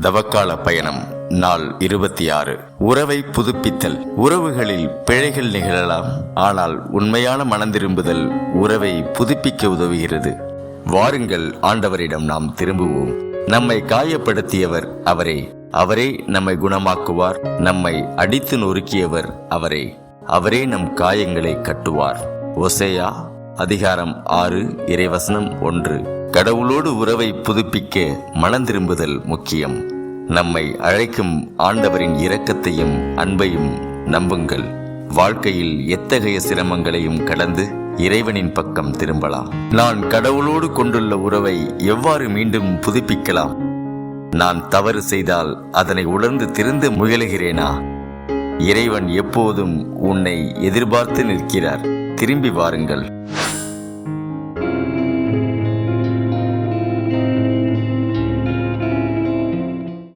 தவக்கால பயணம் நாள் இருபத்தி ஆறு உறவை புதுப்பித்தல். உறவுகளில் பிழைகள் நிகழலாம். ஆனால் உண்மையான மனந்திரும்புதல் உறவை புதுப்பிக்க உதவுகிறது. வாருங்கள் ஆண்டவரிடம் நாம் திரும்புவோம். நம்மை காயப்படுத்தியவர் அவரே. அவரே நம்மை குணமாக்குவார். நம்மை அடித்து நொறுக்கியவர் அவரே. அவரே நம் காயங்களை கட்டுவார். ஒசேயா அதிகாரம் ஆறு இறைவசனம் ஒன்று. கடவுளோடு உறவை புதுப்பிக்க மனந்திரும்புதல் முக்கியம். நம்மை அழைக்கும் ஆண்டவரின் இரக்கத்தையும் அன்பையும் நம்புங்கள். வாழ்க்கையில் எத்தகைய சிரமங்களையும் கடந்து இறைவனின் பக்கம் திரும்பலாம். நான் கடவுளோடு கொண்டுள்ள உறவை எவ்வாறு மீண்டும் புதுப்பிக்கலாம்? நான் தவறு செய்தால் அதனை உணர்ந்து திருந்து முயலுகிறேனா? இறைவன் எப்போதும் உன்னை எதிர்பார்த்து நிற்கிறார். திரும்பி வாருங்கள்.